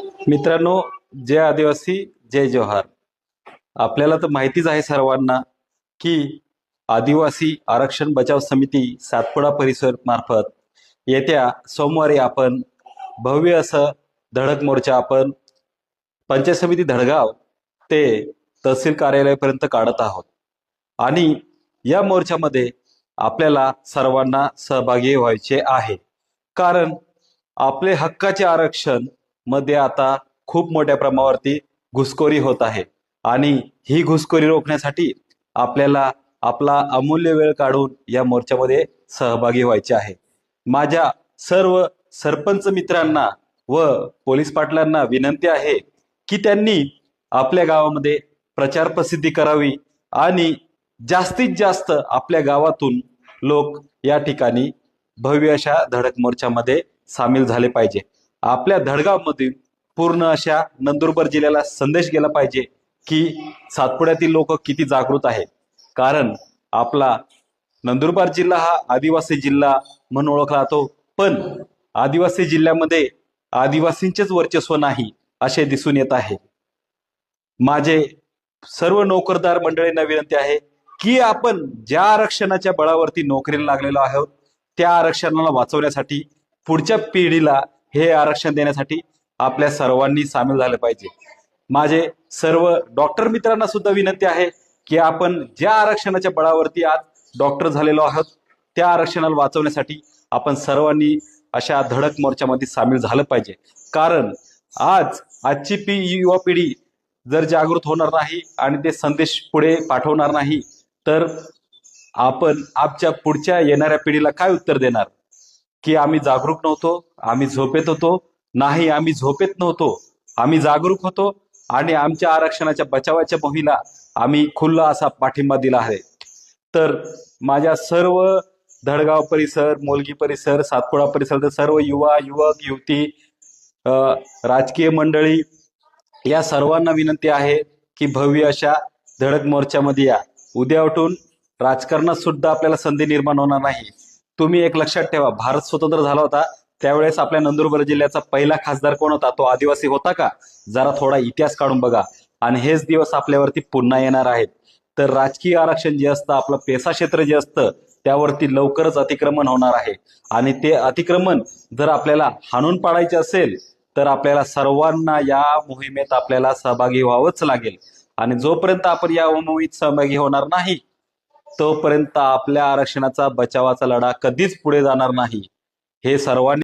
मित्रांनो जय आदिवासी जय जोहार. आपल्याला तर माहितीच आहे सर्वांना की आदिवासी आरक्षण बचाव समिती सातपुडा परिसर मार्फत येत्या सोमवारी आपण भव्य असं धडक मोर्चा आपण पंचायत समिती धडगाव ते तहसील कार्यालयापर्यंत काढत आहोत. आणि या मोर्चामध्ये आपल्याला सर्वांना सहभागी व्हायचे आहे. कारण आपले हक्काचे आरक्षण मध्ये आता खूप मोठ्या प्रमाणावरती घुसखोरी होत आहे. आणि ही घुसखोरी रोखण्यासाठी आपल्याला आपला अमूल्य वेळ काढून या मोर्चामध्ये सहभागी व्हायचे आहे. माझ्या सर्व सरपंच मित्रांना व पोलीस पाटलांना विनंती आहे की त्यांनी आपल्या गावामध्ये प्रचार प्रसिद्धी करावी आणि जास्तीत जास्त आपल्या गावातून लोक या ठिकाणी भव्य अशा धडक मोर्चामध्ये सामील झाले पाहिजे. आपल्या धडगावमधील पूर्ण अशा नंदुरबार जिल्ह्याला संदेश गेला पाहिजे की सातपुड्यातील लोक किती जागृत आहेत. कारण आपला नंदुरबार जिल्हा हा आदिवासी जिल्हा म्हणून ओळखला जातो. पण आदिवासी जिल्ह्यामध्ये आदिवासींचेच वर्चस्व नाही असे दिसून येत आहे. माझे सर्व नोकरदार मंडळींना विनंती आहे की आपण ज्या आरक्षणाच्या बळावरती नोकरीला लागलेलो आहोत त्या आरक्षणाला वाचवण्यासाठी पुढच्या पिढीला हे आरक्षण देण्यासाठी आपल्या सर्वांनी सामील झालं पाहिजे. माझे सर्व डॉक्टर मित्रांना सुद्धा विनंती आहे की आपण ज्या आरक्षणाच्या बळावरती आज डॉक्टर झालेलो आहोत त्या आरक्षणाला वाचवण्यासाठी आपण सर्वांनी अशा धडक मोर्चामध्ये सामील झालं पाहिजे. कारण आज आजची पी युवा पिढी जर जागृत होणार नाही आणि ते संदेश पुढे पाठवणार नाही तर आपण आपच्या पुढच्या येणाऱ्या पिढीला काय उत्तर देणार? की आम्ही जागरूक नव्हतो आम्ही झोपेत होतो. नाही आम्ही झोपेत नव्हतो. आम्ही जागरूक होतो आणि आमच्या आरक्षणाच्या बचावाच्या मोहिला आम्ही खुल्ला असा पाठिंबा दिला आहे. तर माझ्या सर्व धडगाव परिसर मोलगी परिसर सातपुडा परिसर सर्व युवा युवक युवती राजकीय मंडळी या सर्वांना विनंती आहे की भव्य अशा धडक मोर्चामध्ये या. उद्या उठून राजकारणात सुद्धा आपल्याला संधी निर्माण होणार नाही. तुम्ही एक लक्षात ठेवा भारत स्वतंत्र झाला होता. त्यावेळेस आपल्या नंदुरबार जिल्ह्याचा पहिला खासदार कोण होता? तो आदिवासी होता का? जरा थोडा इतिहास काढून बघा. आणि हेच दिवस आपल्यावरती पुन्हा येणार आहेत. तर राजकीय आरक्षण जे असतं आपलं पेसा क्षेत्र जे असतं त्यावरती लवकरच अतिक्रमण होणार आहे. आणि ते अतिक्रमण जर आपल्याला हाणून पाडायचे असेल तर आपल्याला सर्वांना या मोहिमेत आपल्याला सहभागी व्हावंच लागेल. आणि जोपर्यंत आपण या मोहिमेत सहभागी होणार नाही तोपर्यंत आपल्या आरक्षणाचा बचावाचा लढा कधीच पुढे जाणार नाही. हे सर्वांनी